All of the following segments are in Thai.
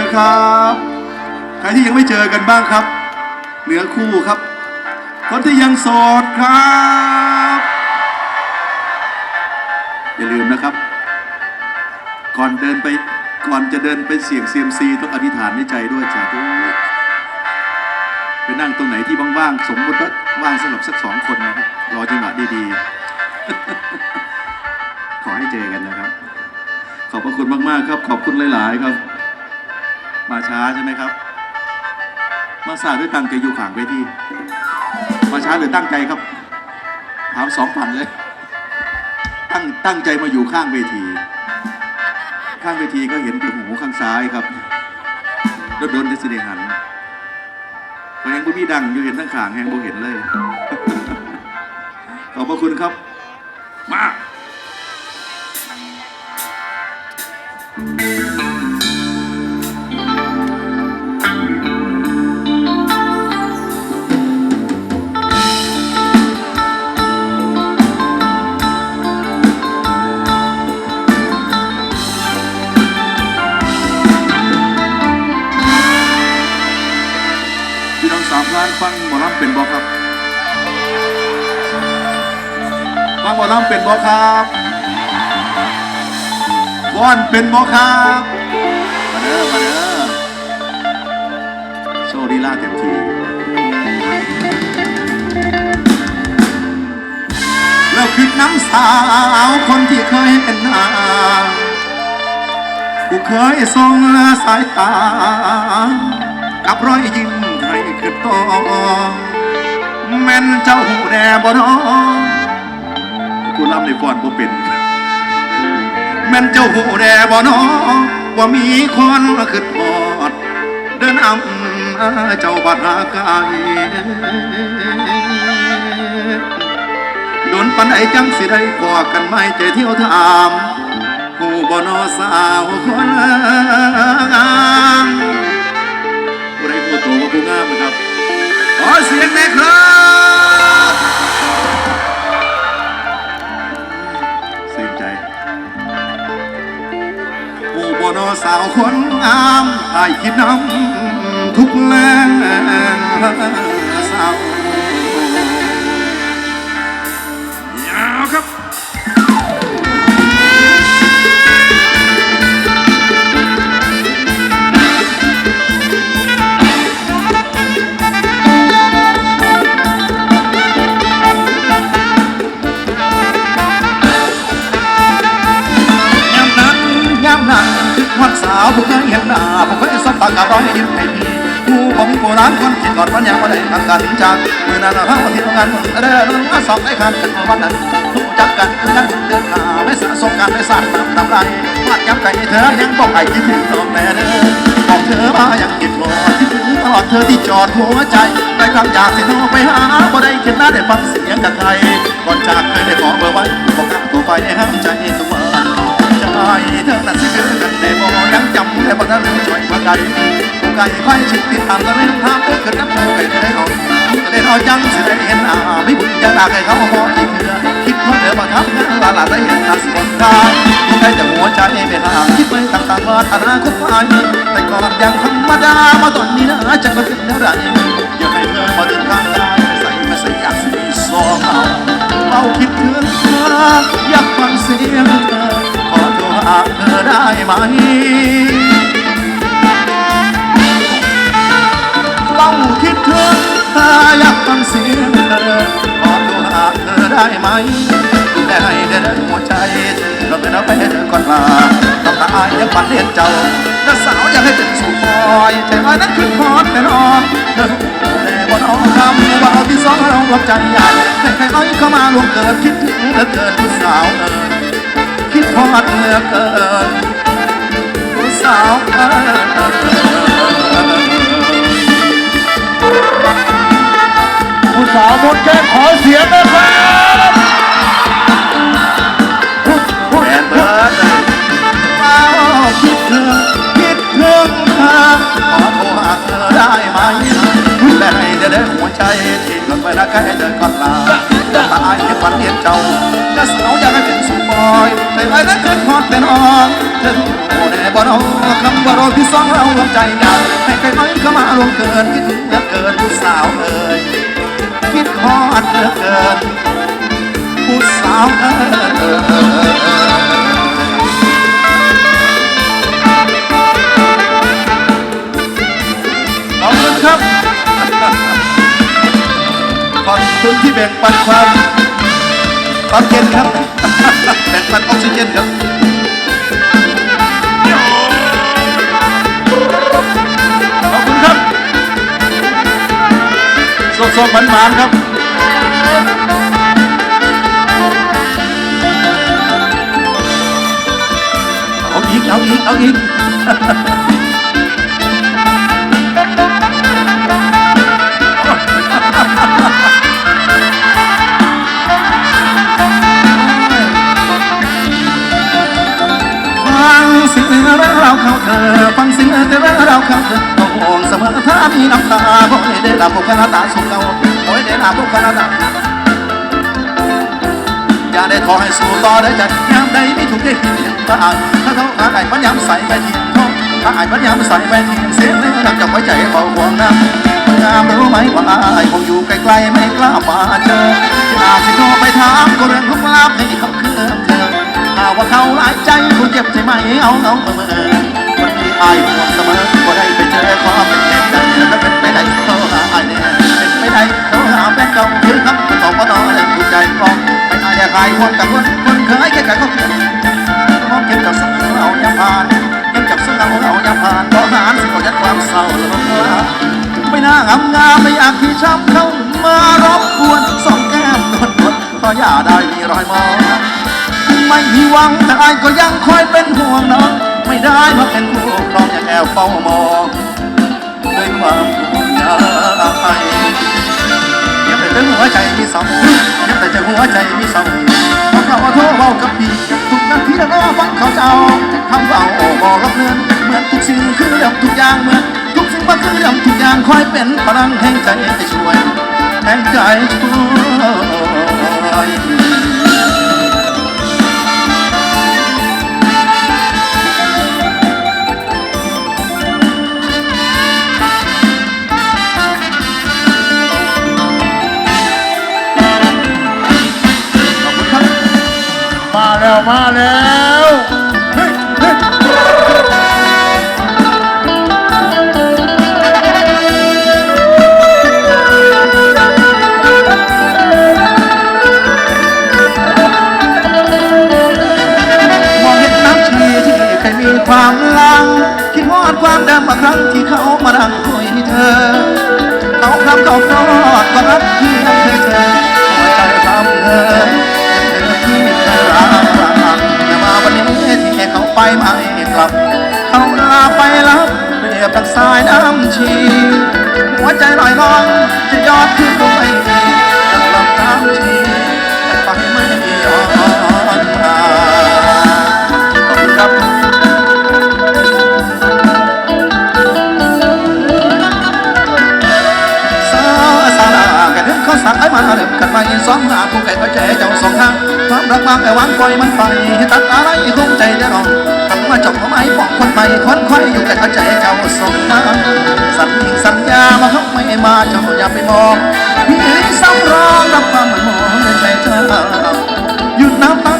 อครับ ใครที่ยังไม่เจอกันบ้างครับ เหนือคู่ครับ คนที่ยังโสดครับ อย่าลืมนะครับ ก่อนเดินไปก่อนจะเดินไปเสี่ยงเซียมซีต้องอธิษฐานในใจด้วยจ้ะทุกไปนั่งตรงไหนที่ว่างๆสมมติว่าว่างสำหรับสักสองคนนะครับรอจังหวะดีๆ ขอให้เจอกันนะครับ ขอบพระคุณมากๆครับ ขอบคุณหลาย ๆ ครับ มาช้าใช่ไหมครับ มาสาด้วยตั้งใจอยู่ขางเวทีมาช้าหรือตั้งใจครับ ถามสองพันเลย ตั้งตั้งใจมาอยู่ข้างเวที ข้างเวทีก็เห็นแต่หูข้างซ้ายครับรถโดนเดสเดหันแหงบุมีดังอยู่เห็นทั้งขางแหงบุเห็นเลย ขอบพระคุณครับ มา ลำเป็นบอครับบอนเป็นบอครับมาเด้อมาเด้อโชว์ลีลาเต็มทีแล้วคือน้ำสาวคนที่เคยเป็นนากูเคยส่งสายตา กับรอยยิ้มให้ขึ้นต่อแม่นเจ้าหูแดบ่น้อ กูลำในฟอนบ่เป็นแม่นเจ้าหูแดบ่นอว่ามีคนขึ้นหอด เดินอำเจ้าบัดหากายโดนปันไดจังสิได้พอกันไม่ใจเที่ยวถามผู้บ่นอสาวคนงามผู้ใดผู้โตว่าผู้งามนะครับขอเสียงหน่อยครับ สาวคนงามอายคิดน้ำทุกแรงสาว วันสาวผู้เคยเห็นหน้าผู้เคยสบตากับรอยยิ้มให้พี่ผู้ผมโบราณคนคิดก่อนวันยังว่าได้กันกันจากเมื่อนั้นเราที่ทำงานเดินมาสอบได้คันกันวันนั้นรู้จักกันกันเดินหาไม่สะสมกันไม่สร้างทำไรวาดย้ำไก่เธอยังบอกไก่คิดถึงตรงแม่เด้อบอกเธอมายังคิดรอคิดถึงตลอดเธอที่จอดหัวใจได้คำอยากสิโทรไปหาบ่ได้คิดหน้าได้ฟังเสียงกับใครก่อนจากเคยได้ขอเบอร์ไว้บอกกันตัวไปให้ห้าม จำได้บ่นั้นช่วยมาไกลผู้ไก่ไฟชิดติดตามตะเวนทางเพื่อขึ้นน้ำผู้ไก่ได้เอาได้เอาจังสิได้เห็นหน้าไม่บุญจะด่าให้เขาพออีกเถื่อคิดว่าเธอมาทำงานลาลาได้เห็นตาสิบนทางผู้ไก่แต่หัวใจไม่ห่างคิดไว้ต่างๆว่าอนาคตไปแต่ก่อนยังธรรมดามาตอนนี้นะจะมาเป็นเท่าไรอยากให้เธอมาเดินทางได้ใส่ไม่ใส่อยากสิสองเอาเอาคิดถึงเธออยากฟังเสียงเธอขอโทรหาเธอได้ไหม คิดถึงเธออยากฟังเสียงเธอขอโทรหาเธอได้ไหมได้ให้ได้ได้หัวใจเราเป็นเอาไปให้เธอก่อนลาต้องตายยังปันเลียนเจ้าและสาวอยากให้เป็นสุขอยใจอ้นั้นขึ้นพอดแต่น้องเธอแต่บ่น้องคำว่าเอาที่สองเราหลับใจอยากให้ใครอ้อยเข้ามาลวงเกิดคิดถึงเหลือเกินผู้สาวเออคิดพอดเหลือเกินผู้สาวเออ ผู้สาวมดแก้ขอเสียงนะครับแอนเบิร์ดมาคิดถึงคิดถึงเธอขอโทรหาเธอได้ไหมและให้เดินหัวใจที่หล่นไปนะแค่เดินก่อนลาจะตายที่ฝันเห็นเจ้าจะสาวอยากให้เป็นสุบอยแต่ไรนั้นเกิดพอดแต่น้องเธอรู้แน่บ่นอคำว่ารอที่สองเรารวมใจอยากให้ใครน้อยเข้ามารวมเกินคิดถึงเหลือเกินผู้สาวเอ่ย ฮอดเกินผู้สาวเอ่ยขอบคุณครับขอบคุณที่แบ่งปันความความเย็นครับ แบ่งปันออกซิเจนครับขอบคุณครับสดๆหวานๆครับ เอาอีก เอาอีก เอาอีกามีน้ำตาบ่ได้รับพวกคณะตาสุขเราบ่ได้รับพวกคณะตาอย่าได้ขอให้สู้ต่อได้จัดยามใดไม่ถูกได้หินถ้าอ่านถ้าเขาหาไอ้ปัญญามใส่ไปทิ้งท้องถ้าไอ้ปัญญามใส่ไปทิ้งเสียงเลยรักจับไว้ใจเบาห่วงนะปัญญามรู้ไหมว่าไอ้คงอยู่ไกลๆไม่กล้ามาเจออยากสิโทรไปถามก็เรื่องลุกลามให้เขาเคลื่อนเธอหาว่าเขาหลายใจคงเจ็บใช่ไหมเอาเอาเออเออวันนี้อายห่วงเสมอก็ได้ไปเจอความเป็น ไปได้โทรหาอายเนี่ยเป็นไปได้โทรหาแฟนเก่าคือคำตอบว่านอนแล้วถูกใจฟองไม่อายอยากหายห่วงกับคนคนเคยแค่กันก็มองเก็บกับสังเอายาผ่านยังจับสังเอาเอายาผ่านก็หารสิ่งยัดความเศร้าลงมาไม่น่างามงามไม่อยากที่ช้ำเข้ามารบกวนสองแก้มนวลนวลเพราะอย่าได้มีรอยมองไม่มีหวังแต่อายก็ยังคอยเป็นห่วงน้องไม่ได้มาเป็นผู้ครองอย่าแอบเฝ้ามองด้วยความ ยังแต่ถึงหัวใจมีเสายังแต่จะหัวใจมีสาเพราะเขาว่าโทรเบากับพี่ทุกนาทีแล้วก็ฟังเขาเจ้าคำเบาบอกรับเรือนเหมือนทุกสิ่งคือเรื่องทุกอย่างเหมือนทุกสิ่งมันคือเรื่องทุกอย่างคอยเป็นพลังแห่งใจให้ช่วยแห่งใจช่วย มาแล้วมองเห็นน้ำชีที่เคยมีความลัง คิดฮอดความเดิมเมื่อครั้งที่เขามาดังคุยเธอ เขาคำเขาคลอดก็รักที่ยังเคยเจอหัวใจทำเธอ ไปไม่กลับเขาลาไปแล้วเปรียบดังสายน้ำชี หัวใจลอยลอยจะยอดขึ้นก็ไม่ดีดังลำน้ำชีแต่ไปไม่ย้อนมาขอบคุณครับสาวสารากันถึงเขาสั่งให้มาเริ่มกันใหม่สองหน้าผู้ไก่ก็ใจเจ้าสองทางความรักมากแต่วางปล่อยมันไปตัดอะไรคงใจได้รอง มาจบเอาไมบอกคนใหม่คนค่อยอยู่กันก็ใจเจ้าสองทาสัญญสัญญามาเขาไม่มาเจ้าอย่าไปมองพี่สำรองรับความมันมองในใจเธอหยุดน้ำตา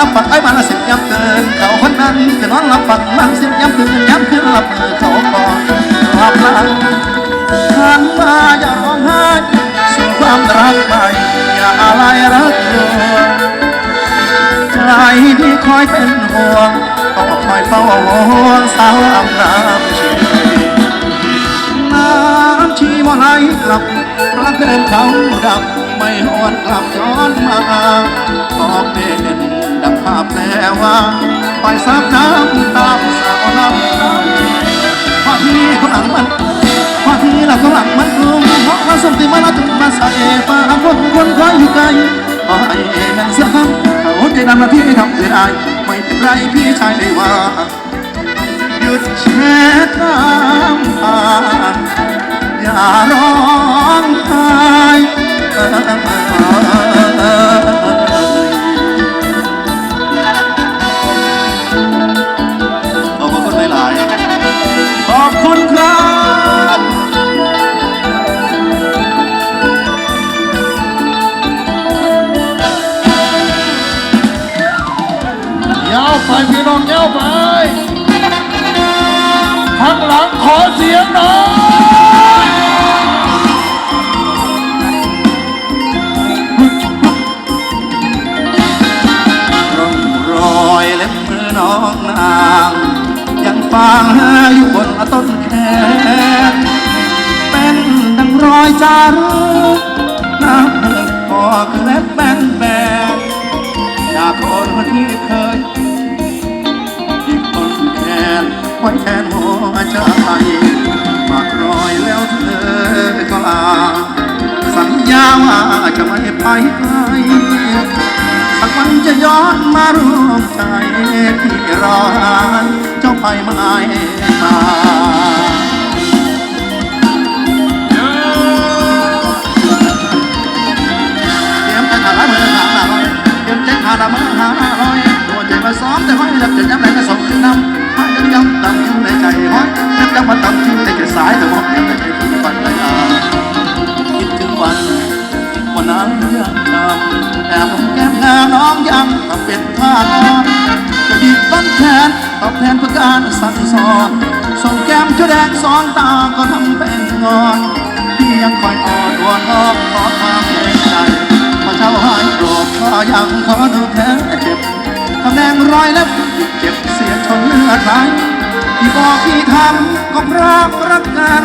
คือนอนรับฝักไอ้มันสิบย้ำเกินเขาคนนั้นคือนอนรับฝักมันสิบย้ำคืนย้ำคืนรับมือเขาก่อนความรักหันมาอย่าร้องไห้สู่ความรักใหม่อย่าอะไรรักตัวใจที่คอยเป็นห่วงต้องคอยเฝ้าห่วงสาวอำน้ำชีน้ำชีบ่ไหลกลับรักเดินเขาดับไม่หวนกลับย้อนมาขอบเป็น ดังภาพแปลว่าปล่อยซับน้ำตามสาวลำน้ำพอที่คนหลังมันพอที่เราคนหลังมันกลุ่มเพราะเราส่งตีมาเราถึงมาใส่ปาคนคนคอยอยู่ไกลขอให้แม่นเสียคำเขาใจดำมาที่ทำเกิดอายไม่เป็นไรพี่ชายไม่ว่าหยุดแช่น้ำตาอย่าร้องไห้ ร่องรอยเล็บมือน้องนาง ยังฟังอยู่บนต้นแขนเป็นดังรอยจารึกน้ำเพิ่งพอคือเล็บ จะไม่ไปไกลสักวันจะย้อนมาร่วมใจที่รอหาเจ้าไปไม่มาเตรียมกันหาเมื่อหาลอยเตรียมใจหาละเมื่อหาลอยตัวใจมาซ้อมแต่ห้อยรับจะย้ำแรงก็ส่งขึ้นน้ำห้อยย้ำย้ำต่ำอยู่ในใจห้อยย้ำย้ำมาต่ำทิ้ง แต่ผมแก้มหน้น้องยังมาเป็นท่านอนจะหยิบต้นแขนตอบแทนเพื่อการสั่งสอนส่งแก้มชุดแดงสองตาก็ทำเป็นงอนที่ยังคอยอ่อนวอนอ้อมขอความเห็นใจพอเช้าหายโกรธก็ยังขอดูแผลเจ็บตำแหน่งรอยเล็บเจ็บเสียจนเลือดไหลที่บอกที่ทำก็เพราะรักกัน